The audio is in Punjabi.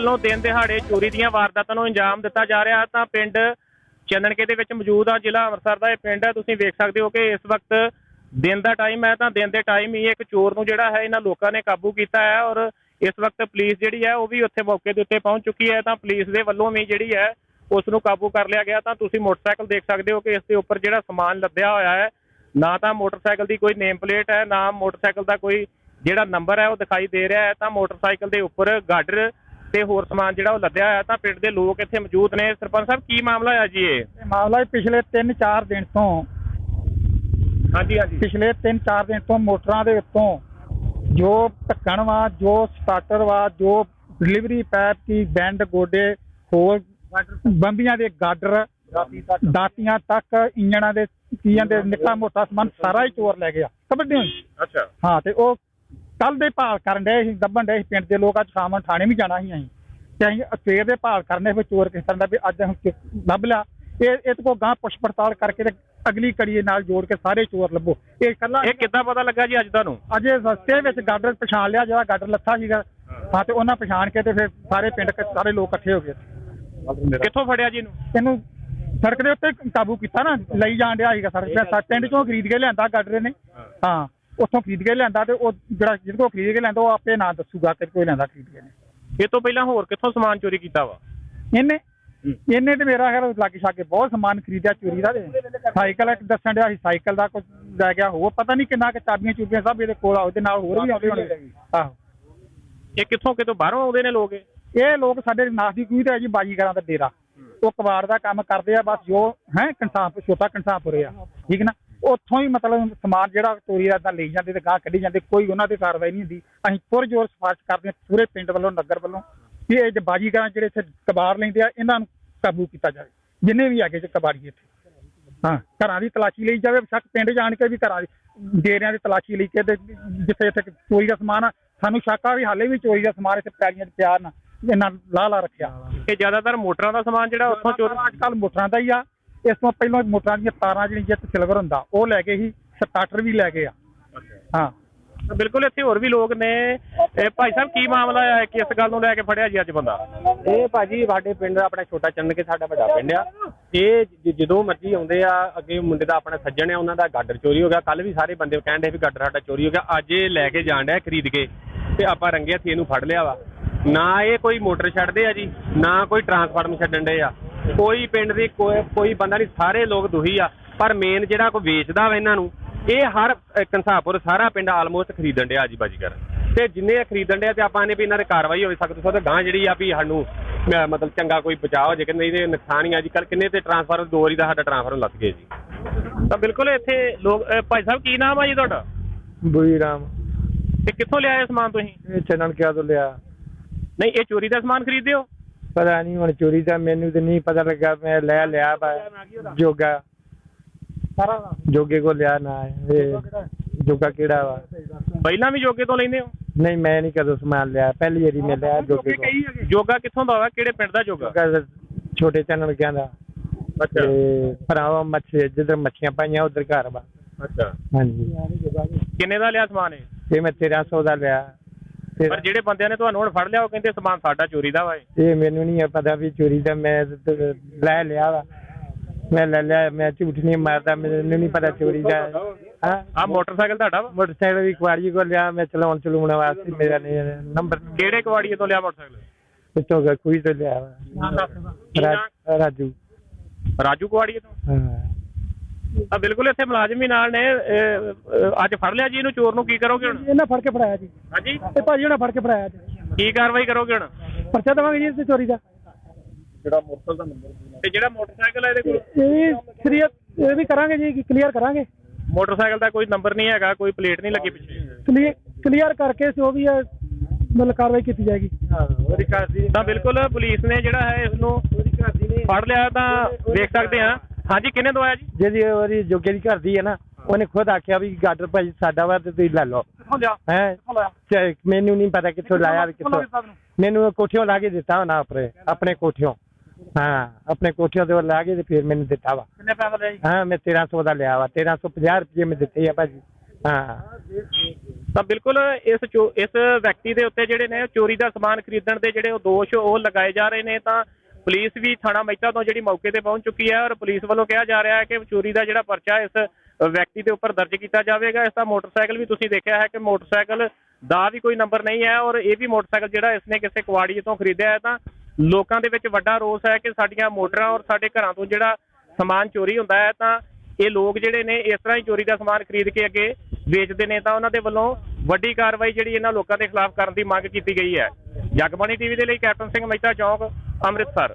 ਵੱਲੋਂ ਦਿਨ ਦਿਹਾੜੇ ਚੋਰੀ ਦੀਆਂ ਵਾਰਦਾਤਾਂ ਨੂੰ ਅੰਜਾਮ ਦਿੱਤਾ ਜਾ ਰਿਹਾ ਤਾਂ ਪਿੰਡ ਚੰਨਣਕੇ ਦੇ ਵਿੱਚ ਮੌਜੂਦ ਆ, ਜ਼ਿਲ੍ਹਾ ਅੰਮ੍ਰਿਤਸਰ ਦਾ ਇਹ ਪਿੰਡ ਹੈ। ਤੁਸੀਂ ਵੇਖ ਸਕਦੇ ਹੋ ਕਿ ਇਸ ਵਕਤ ਦਿਨ ਦਾ ਟਾਈਮ ਹੈ। ਤਾਂ ਦਿਨ ਦੇ ਟਾਈਮ ਹੀ ਇੱਕ ਚੋਰ ਨੂੰ ਜਿਹੜਾ ਹੈ, ਇਹਨਾਂ ਲੋਕਾਂ ਨੇ ਕਾਬੂ ਕੀਤਾ ਹੈ ਔਰ ਇਸ ਵਕਤ ਪੁਲਿਸ ਜਿਹੜੀ ਹੈ, ਉਹ ਵੀ ਉੱਥੇ ਮੌਕੇ ਦੇ ਉੱਤੇ ਪਹੁੰਚ ਚੁੱਕੀ ਹੈ। ਤਾਂ ਪੁਲਿਸ ਦੇ ਵੱਲੋਂ ਵੀ ਜਿਹੜੀ ਹੈ, ਉਸ ਨੂੰ ਕਾਬੂ ਕਰ ਲਿਆ ਗਿਆ। ਤਾਂ ਤੁਸੀਂ ਮੋਟਰਸਾਈਕਲ ਦੇਖ ਸਕਦੇ ਹੋ ਕਿ ਇਸ ਦੇ ਉੱਪਰ ਜਿਹੜਾ ਸਮਾਨ ਲੱਦਿਆ ਹੋਇਆ ਹੈ, ਨਾ ਤਾਂ ਮੋਟਰਸਾਈਕਲ ਦੀ ਕੋਈ ਨੇਮ ਪਲੇਟ ਹੈ, ਨਾ ਮੋਟਰਸਾਈਕਲ ਦਾ ਕੋਈ ਜਿਹੜਾ ਨੰਬਰ ਹੈ, ਉਹ ਦਿਖਾਈ ਦੇ ਰਿਹਾ ਹੈ। ਤਾਂ ਮੋਟਰਸਾਈਕਲ ਦੇ ਉੱਪਰ ਗਾਡਰ ਤੇ ਹੋਰ ਸਮਾਨ ਜਿਹੜਾ ਉਹ ਲੱਦਿਆ ਹੋਇਆ ਤਾਂ ਪਿੰਡ ਦੇ ਲੋਕ ਇੱਥੇ ਮੌਜੂਦ ਨੇ। ਸਰਪੰਚ ਸਾਹਿਬ ਕੀ ਮਾਮਲਾ ਹੈ ਜੀ ਇਹ? ਇਹ ਮਾਮਲਾ ਇਹ ਪਿਛਲੇ 3-4 ਦਿਨ ਤੋਂ। ਹਾਂਜੀ ਹਾਂਜੀ। ਪਿਛਲੇ 3-4 ਦਿਨ ਤੋਂ ਮੋਟਰਾਂ ਦੇ ਉੱਤੋਂ ਜੋ ਢੱਕਣ ਵਾ ਜੋ ਸਟਾਰਟਰ ਵਾ ਜੋ ਡਿਲੀਵਰੀ ਪੈਪ ਦੀ ਬੈਂਡ ਗੋਡੇ ਹੋਰ ਬੰਬੀਆਂ ਦੇ ਗਾਡਰ ਦਾਤੀਆਂ ਤੱਕ ਇੰਜਣਾਂ ਦੇ ਕੀਆਂ ਦੇ ਨਿੱਕਾ ਮੋਟਾ ਸਮਾਨ ਸਾਰਾ ਹੀ ਚੋਰ ਲੈ ਗਿਆ। ਕਬੱਡੀ ਅੱਛਾ। ਹਾਂ ਤੇ ਉਹ ਕੱਲ ਦੇ ਭਾਲ ਕਰਨ ਡਏ ਸੀ ਦੱਬਣ ਸੀ ਪਿੰਡ ਦੇ ਲੋਕ ਅੱਜ ਸ਼ਾਮ ਨੂੰ ਥਾਣੇ ਵੀ ਜਾਣਾ ਸੀ ਅਸੀਂ। ਤੇ ਅਸੀਂ ਸਵੇਰ ਦੇ ਭਾਲ ਕਰਨੇ ਫਿਰ ਚੋਰ ਕਿਸ ਤਰ੍ਹਾਂ ਦਾ ਵੀ ਅੱਜ ਅਸੀਂ ਲੱਭ ਲਿਆ। ਇਹ ਇਹ ਤੋਂ ਗਾਂ ਪੁੱਛ ਪੜਤਾਲ ਕਰਕੇ ਤੇ ਅਗਲੀ ਕੜੀ ਦੇ ਨਾਲ ਜੋੜ ਕੇ ਸਾਰੇ ਚੋਰ ਲੱਭੋ। ਇਹ ਕੱਲਾ ਇਹ ਕਿੱਦਾਂ ਪਤਾ ਲੱਗਾ ਜੀ ਅੱਜ ਤੁਹਾਨੂੰ? ਅੱਜ ਇਹ ਰਸਤੇ ਵਿੱਚ ਗਾਡਰ ਪਛਾਣ ਲਿਆ ਜਿਹੜਾ ਗਾਡਰ ਲੱਥਾ ਸੀਗਾ। ਹਾਂ ਤੇ ਉਹਨਾਂ ਪਛਾਣ ਕੇ ਤੇ ਫਿਰ ਸਾਰੇ ਪਿੰਡ ਕ- ਸਾਰੇ ਲੋਕ ਇਕੱਠੇ ਹੋ ਗਏ। ਕਿੱਥੋਂ ਫੜਿਆ ਜੀ ਇਹਨੂੰ? ਇਹਨੂੰ ਸੜਕ ਦੇ ਉੱਤੇ ਕਾਬੂ ਕੀਤਾ ਨਾ ਲਈ ਜਾਣ ਡਿਆ ਸੀਗਾ ਸੜਕ। ਤੇ ਸਾ- ਪਿੰਡ ਚੋਂ ਖਰੀਦ ਕੇ ਲਿਆਂਦਾ ਗਾਡਰ ਨੇ ਹਾਂ। ਉੱਥੋਂ ਖਰੀਦ ਕੇ ਲਿਆਂਦਾ ਤੇ ਉਹ ਜਿਹੜਾ ਜਿਹਦੇ ਕੋਲ ਖਰੀਦ ਕੇ ਲਿਆਂਦਾ ਉਹ ਆਪੇ ਨਾਂ ਦੱਸੂਗਾ ਕਿ ਕੋਈ ਲਿਆਂਦਾ ਖਰੀਦ ਕੇ ਨੇ ਇਹ ਤੋਂ ਪਹਿਲਾਂ ਹੋਰ ਕਿੱਥੋਂ ਸਮਾਨ ਚੋਰੀ ਕੀਤਾ ਵਾ? ਇਹਨੇ ਇਹਨੇ ਤੇ ਮੇਰਾ ਖਿਆਲ ਲਾਗੇ ਛਾਗੇ ਬਹੁਤ ਸਮਾਨ ਖਰੀਦਿਆ ਚੋਰੀ ਦਾ ਸਾਈਕਲ ਇੱਕ ਦੱਸਣ ਡਿਆ ਸੀ ਸਾਈਕਲ ਦਾ ਕੁਝ ਲੈ ਗਿਆ ਹੋਰ ਪਤਾ ਨਹੀਂ ਕਿੰਨਾ ਕਿ ਚਾਬੀਆਂ ਚੂਬੀਆਂ ਸਭ ਇਹਦੇ ਕੋਲ ਆ ਉਹਦੇ ਨਾਲ ਹੋਰ ਵੀ ਆਉਂਦੇ ਹੋਣੇ। ਆਹੋ। ਇਹ ਕਿੱਥੋਂ ਕਿਤੋਂ ਬਾਹਰੋਂ ਆਉਂਦੇ ਨੇ ਲੋਕ ਇਹ? ਲੋਕ ਸਾਡੇ ਨਾਸ ਦੀ ਕੂਈ ਤੇ ਹੈ ਜੀ ਬਾਜੀਗਰਾਂ ਦਾ ਡੇਰਾ। ਉਹ ਕਬਾੜ ਦਾ ਕੰਮ ਕਰਦੇ ਆ ਬਸ ਜੋ ਹੈ ਕੰਸਾਂਪ ਛੋਟਾ ਕੰਸਾਂਪੁਰੇ ਆ। ਠੀਕ ਨਾ? ਉੱਥੋਂ ਹੀ ਮਤਲਬ ਸਮਾਨ ਜਿਹੜਾ ਚੋਰੀ ਦਾ ਤਾਂ ਲਈ ਜਾਂਦੇ ਤੇ ਗਾਹ ਕੱਢੀ ਜਾਂਦੇ ਕੋਈ ਉਹਨਾਂ ਤੇ ਕਾਰਵਾਈ ਨਹੀਂ ਹੁੰਦੀ। ਅਸੀਂ ਪੁਰਜੋਰ ਸਿਫਾਰਿਸ਼ ਕਰਦੇ ਹਾਂ ਪੂਰੇ ਪਿੰਡ ਵੱਲੋਂ ਨਗਰ ਵੱਲੋਂ ਕਿ ਇਹ ਜੇ ਬਾਜੀਗਰਾਂ ਜਿਹੜੇ ਇੱਥੇ ਕਬਾੜ ਲੈਂਦੇ ਆ ਇਹਨਾਂ ਨੂੰ ਕਾਬੂ ਕੀਤਾ ਜਾਵੇ। ਜਿੰਨੇ ਵੀ ਹੈਗੇ ਚ ਕਬਾੜੀ ਇੱਥੇ। ਹਾਂ ਘਰਾਂ ਦੀ ਤਲਾਸ਼ੀ ਲਈ ਜਾਵੇ ਸ਼ੱਕ ਪਿੰਡ ਜਾਣ ਕੇ ਵੀ ਘਰਾਂ ਦੀ ਡੇਰਿਆਂ ਦੀ ਤਲਾਸ਼ੀ ਲਈ ਕੇ ਤੇ ਜਿੱਥੇ ਇੱਥੇ ਚੋਰੀ ਦਾ ਸਮਾਨ ਆ ਸਾਨੂੰ ਸ਼ੱਕ ਆ ਵੀ ਹਾਲੇ ਵੀ ਚੋਰੀ ਦਾ ਸਮਾਨ ਇੱਥੇ ਪੈਲੀਆਂ 'ਚ ਪਿਆ ਨਾ ਇਹਨਾਂ ਲਾ ਲਾ ਰੱਖਿਆ। ਇਹ ਜ਼ਿਆਦਾਤਰ ਮੋਟਰਾਂ ਦਾ ਸਮਾਨ ਜਿਹੜਾ ਉੱਥੋਂ ਚੋਰੀ ਅੱਜ ਕੱਲ ਮੋਟਰਾਂ ਦਾ ਹੀ ਆ। ਇਸ ਤੋਂ ਪਹਿਲਾਂ ਮੋਟਰਾਂ ਦੀਆਂ ਤਾਰਾਂ ਜਿਹੜੀਆਂ ਜਿੱਤ ਸਿਲਵਰ ਹੁੰਦਾ ਉਹ ਲੈ ਕੇ ਹੀ ਸਟਾਰਟਰ ਵੀ ਲੈ ਗਏ ਆ। ਹਾਂ। ਤਾਂ ਬਿਲਕੁਲ ਇੱਥੇ ਹੋਰ ਵੀ ਲੋਕ ਨੇ। ਇਹ ਭਾਈ ਸਾਹਿਬ ਕੀ ਮਾਮਲਾ ਹੈ ਕਿਸ ਗੱਲ ਨੂੰ ਲੈ ਕੇ ਫੜਿਆ ਜੀ ਅੱਜ ਬੰਦਾ? ਇਹ ਭਾਜੀ ਸਾਡੇ ਪਿੰਡ ਆਪਣਾ ਛੋਟਾ ਚੰਨ ਕੇ ਸਾਡਾ ਵੱਡਾ ਪਿੰਡ ਆ। ਇਹ ਜ- ਜਦੋਂ ਮਰਜ਼ੀ ਆਉਂਦੇ ਆ ਅੱਗੇ ਮੁੰਡੇ ਦਾ ਆਪਣਾ ਸੱਜਣ ਆ ਉਹਨਾਂ ਦਾ ਗਾਡਰ ਚੋਰੀ ਹੋ ਗਿਆ। ਕੱਲ ਵੀ ਸਾਰੇ ਬੰਦੇ ਕਹਿੰਦੇ ਵੀ ਗਾਡਰ ਸਾਡਾ ਚੋਰੀ ਹੋ ਗਿਆ। ਅੱਜ ਇਹ ਲੈ ਕੇ ਜਾਣ ਡਿਆ ਖਰੀਦ ਕੇ ਤੇ ਆਪਾਂ ਰੰਗੇ ਹੱਥੀ ਇਹਨੂੰ ਫੜ ਲਿਆ ਵਾ। ਨਾ ਇਹ ਕੋਈ ਮੋਟਰ ਛੱਡਦੇ ਆ ਜੀ ਨਾ ਕੋਈ ਟਰਾਂਸਫਾਰਮ ਛੱਡਣ ਦੇ ਆ। ਕੋਈ ਪਿੰਡ ਦੀ ਕੋਈ ਕੋਈ ਬੰਦਾ ਨਹੀਂ ਸਾਰੇ ਲੋਕ ਦੁਹੀ ਆ। ਪਰ ਮੇਨ ਜਿਹੜਾ ਕੋਈ ਵੇਚਦਾ ਵਾ ਇਹਨਾਂ ਨੂੰ ਇਹ ਹਰ ਕੰਸਾਪੁਰ ਸਾਰਾ ਪਿੰਡ ਆਲਮੋਸਟ ਖਰੀਦਣ ਡਿਆ ਜੀ ਬਾਜੀਗਰ ਤੇ ਜਿੰਨੇ ਖਰੀਦਣ ਡਿਆ ਤੇ ਆਪਾਂ ਨੇ ਵੀ ਇਹਨਾਂ ਦੇ ਕਾਰਵਾਈ ਹੋਵੇ ਸਖਤ ਤੋਂ ਗਾਂ ਜਿਹੜੀ ਆ ਵੀ ਸਾਨੂੰ ਮਤਲਬ ਚੰਗਾ ਕੋਈ ਬਚਾਅ ਹੋ ਜੇ ਕਿ ਨਹੀਂ ਤੇ ਨੁਕਸਾਨ ਹੀ ਆ ਜੀ। ਕੱਲ ਕਿੰਨੇ ਤੇ ਟਰਾਂਸਫਾਰਮ ਦੋ ਵਾਰੀ ਦਾ ਸਾਡਾ ਟਰਾਂਸਫਾਰਮ ਲੱਗ ਗਿਆ ਜੀ। ਤਾਂ ਬਿਲਕੁਲ ਇੱਥੇ ਲੋਕ ਭਾਈ ਸਾਹਿਬ ਕੀ ਨਾਮ ਆ ਜੀ ਤੁਹਾਡਾ? ਬੁਈ ਰਾਮ। ਤੇ ਕਿੱਥੋਂ ਲਿਆਏ ਸਮਾਨ ਤੁਸੀਂ? ਇਹ ਚੰਨਣ ਕਿਆ ਤੋਂ ਲਿਆ। ਨਹੀਂ ਇਹ ਚੋਰੀ ਦਾ ਸਮਾਨ ਖਰੀਦਦੇ ਹੋ? ਪਤਾ ਨਹੀਂ ਹੁਣ ਚੋਰੀ ਦਾ ਮੈਨੂੰ ਤੇ ਨਹੀਂ ਪਤਾ ਲੱਗਾ ਮੈਂ ਲੈ ਲਿਆ ਵਾ ਜੋਗਾ। ਜੋਗੇ ਕੋ ਲਿਆ ਨਾ ਇਹ ਜੋਗਾ ਕਿਹੜਾ ਵਾ? ਪਹਿਲਾਂ ਵੀ ਜੋਗੇ ਤੋਂ ਲੈਂਦੇ ਹੋ? ਨਹੀਂ ਮੈਂ ਨਹੀਂ ਕਦੋਂ ਸਮਾਨ ਲਿਆ ਪਹਿਲੀ ਵਾਰੀ ਮੈਂ ਲਿਆ ਜੋਗੇ ਕੋ ਜੋਗਾ ਕਿੱਥੋਂ ਦਾ ਵਾ? ਕਿਹੜੇ ਪਿੰਡ ਦਾ ਜੋਗਾ? ਛੋਟੇ ਚੰਨਣ ਕਿਆ ਦਾ। ਅੱਛਾ। ਭਰਾਵਾ ਮੱਛੀ ਜਿੱਧਰ ਮੱਛੀਆਂ ਪਾਈਆਂ ਉਧਰ ਘਰ ਵਾ। ਅੱਛਾ। ਹਾਂਜੀ। ਕਿੰਨੇ ਦਾ ਲਿਆ ਸਮਾਨ ਇਹ? ਇਹ ਮੈਂ 1300 ਦਾ ਲਿਆ। ਪਰ ਜਿਹੜੇ ਬੰਦਿਆਂ ਨੇ ਤੁਹਾਨੂੰ ਹੁਣ ਫੜ ਲਿਆ ਉਹ ਕਹਿੰਦੇ ਸਮਾਨ ਸਾਡਾ ਚੋਰੀ ਦਾ ਵਾ ਇਹ। ਇਹ ਮੈਨੂੰ ਨਹੀਂ ਪਤਾ ਵੀ ਚੋਰੀ ਦਾ ਮੈਂ ਤੇ ਲੈ ਲਿਆ ਵਾ। ਮੈਂ ਲੈ ਲਿਆ ਮੈਂ ਝੂਠ ਨਹੀਂ ਮਾਰਦਾ ਮੈਨੂੰ ਨਹੀਂ ਪਤਾ ਚੋਰੀ ਦਾ। ਹਾਂ? ਆ ਮੋਟਰਸਾਈਕਲ ਤੁਹਾਡਾ ਵਾ? ਮੋਟਰਸਾਈਕਲ ਵੀ ਕੁਆੜੀ ਕੋ ਲਿਆ ਮੈਂ ਚਲਾਉਣ ਚਲਾਉਣ ਵਾਸਤੇ ਮੇਰਾ ਨਹੀਂ ਨੰਬਰ ਕਿਹੜੇ ਕਵਾੜੀਏ ਤੋਂ ਲਿਆ ਮੋਟਰਸਾਈਕਲ? ਗਿਆ ਕੋਈ ਤੋਂ ਲਿਆ ਵਾ। ਕੀ ਨਾਂ? ਰਾਜ- ਰਾਜੂ। ਰਾਜੂ ਕਵਾੜੀਏ ਤੋਂ? ਹਾਂ। ਆ ਬਿਲਕੁਲ ਇੱਥੇ ਮੁਲਾਜ਼ਮ ਹੀ ਨਾਲ ਨੇ ਅੱਜ ਫੜ ਲਿਆ ਜੀ ਇਹਨੂੰ ਚੋਰ ਨੂੰ ਕੀ ਕਰੋਗੇ ਹੁਣ? ਇਹਨਾਂ ਫੜ ਕੇ ਫੜਾਇਆ ਜੀ। ਹਾਂਜੀ? ਇਹ ਭਾਜੀ ਉਹਨਾਂ ਫੜ ਕੇ ਫੜਾਇਆ ਜੀ। ਕੀ ਕਾਰਵਾਈ ਕਰੋਗੇ ਹੁਣ? ਪਰਚਾ ਦੇਵਾਂਗੇ ਜੀ ਇਸ ਤੇ ਚੋਰੀ ਦਾ। ਤੇ ਜਿਹੜਾ ਮੋਟਰਸਾਈਕਲ ਹੈ ਇਹਦੇ ਕੋਲ? ਇਹ ਕਲੀਅਰ ਇਹ ਵੀ ਕਰਾਂਗੇ ਜੀ ਕਲੀਅਰ ਕਰਾਂਗੇ। ਮੋਟਰਸਾਈਕਲ ਦਾ ਕੋਈ ਨੰਬਰ ਨਹੀਂ ਹੈਗਾ ਕੋਈ ਪਲੇਟ ਨਹੀਂ ਲੱਗੀ ਪਿੱਛੇ। ਕਲੀਅਰ ਕਲੀਅਰ ਕਰਕੇ ਜੋ ਵੀ ਹੈ ਮਤਲਬ ਕਾਰਵਾਈ ਕੀਤੀ ਜਾਏਗੀ। ਦੀ ਤਾਂ ਬਿਲਕੁਲ ਪੁਲਿਸ ਨੇ ਜਿਹੜਾ ਹੈ ਇਸ ਨੂੰ ਫੜ ਲਿਆ ਤਾਂ ਦੇਖ ਸਕਦੇ ਹਾਂ। ਹਾਂਜੀ ਕਿੰਨੇ ਦਵਾਇਆ ਜੀ? ਜਿਹਦੀ ਉਹਦੀ ਜੋਗੇ ਦੀ ਘਰ ਦੀ ਹੈ ਨਾ ਉਹਨੇ ਖੁਦ ਆਖਿਆ ਵੀ ਗਾਡਰ ਭਾਈ ਸਾਡਾ ਵਾ ਤੇ ਤੁਸੀਂ ਲੈ ਲਓ। ਕਿੱਥੋਂ ਲਿਆ? ਹੈ? ਕਿੱਥੋਂ ਮੈਨੂੰ ਨਹੀਂ ਪਤਾ ਕਿੱਥੋਂ ਲਾਇਆ ਤੇ ਕਿੱਥੋਂ? ਮੈਨੂੰ ਕੋਠਿਓਂ ਲਾ ਕੇ ਦਿੱਤਾ ਉਹਨਾਂ ਆਪਣੇ ਆਪਣੇ ਕੋਠਿਓਂ। ਹਾਂ ਆਪਣੇ ਕੋਠਿਓਂ ਤੇ ਉਹ ਲਾ ਕੇ ਤੇ ਫਿਰ ਮੈਨੂੰ ਦਿੱਤਾ ਵਾ। ਕਿੰਨੇ ਪੈਸੇ ਲਿਆ ਜੀ? ਹਾਂ ਮੈਂ 1300 ਦਾ ਲਿਆ ਵਾ 1350 ਰੁਪਏ ਮੈਂ ਦਿੱਤੇ ਆ ਭਾਜੀ। ਹਾਂ। ਤਾਂ ਬਿਲਕੁਲ ਇਸ ਇਸ ਵਿਅਕਤੀ ਦੇ ਉੱਤੇ ਜਿਹੜੇ ਨੇ ਚੋਰੀ ਦਾ ਸਮਾਨ ਖਰੀਦਣ ਦੇ ਜਿਹੜੇ ਉਹ ਦੋਸ਼ ਉਹ ਲਗਾਏ ਜਾ ਰਹੇ ਨੇ ਤਾਂ ਪੁਲਿਸ ਵੀ ਥਾਣਾ ਮਹਿਤਾ ਤੋਂ ਜਿਹੜੀ ਮੌਕੇ ਤੇ ਪਹੁੰਚ ਚੁੱਕੀ ਹੈ ਔਰ ਪੁਲਿਸ ਵੱਲੋਂ ਕਿਹਾ ਜਾ ਰਿਹਾ ਹੈ ਕਿ ਚੋਰੀ ਦਾ ਜਿਹੜਾ ਪਰਚਾ ਇਸ ਵਿਅਕਤੀ ਦੇ ਉੱਪਰ ਦਰਜ ਕੀਤਾ ਜਾਵੇਗਾ। ਇਸ ਦਾ ਮੋਟਰਸਾਈਕਲ ਵੀ ਤੁਸੀਂ ਦੇਖਿਆ ਹੈ ਕਿ ਮੋਟਰਸਾਈਕਲ ਦਾ ਵੀ ਕੋਈ ਨੰਬਰ ਨਹੀਂ ਹੈ ਔਰ ਇਹ ਵੀ ਮੋਟਰਸਾਈਕਲ ਜਿਹੜਾ ਇਸਨੇ ਕਿਸੇ ਕੁਆੜੀ ਤੋਂ ਖਰੀਦਿਆ ਹੈ ਤਾਂ ਲੋਕਾਂ ਦੇ ਵਿੱਚ ਵੱਡਾ ਰੋਸ ਹੈ ਕਿ ਸਾਡੀਆਂ ਮੋਟਰਾਂ ਔਰ ਸਾਡੇ ਘਰਾਂ ਤੋਂ ਜਿਹੜਾ ਸਮਾਨ ਚੋਰੀ ਹੁੰਦਾ ਹੈ ਤਾਂ ਇਹ ਲੋਕ ਜਿਹੜੇ ਨੇ ਇਸ ਤਰ੍ਹਾਂ ਹੀ ਚੋਰੀ ਦਾ ਸਮਾਨ ਖਰੀਦ ਕੇ ਅੱਗੇ ਵੇਚਦੇ ਨੇ ਤਾਂ ਉਹਨਾਂ ਦੇ ਵੱਲੋਂ ਵੱਡੀ ਕਾਰਵਾਈ ਜਿਹੜੀ ਇਹਨਾਂ ਲੋਕਾਂ ਦੇ ਖਿਲਾਫ ਕਰਨ ਦੀ ਮੰਗ ਕੀਤੀ ਗਈ ਹੈ। ਜਗਬਾਣੀ ਟੀਵੀ ਦੇ ਲਈ ਕੈਪਟਨ ਸਿੰਘ ਮਹਿਤਾ ਚੌਂਕ ਅੰਮ੍ਰਿਤਸਰ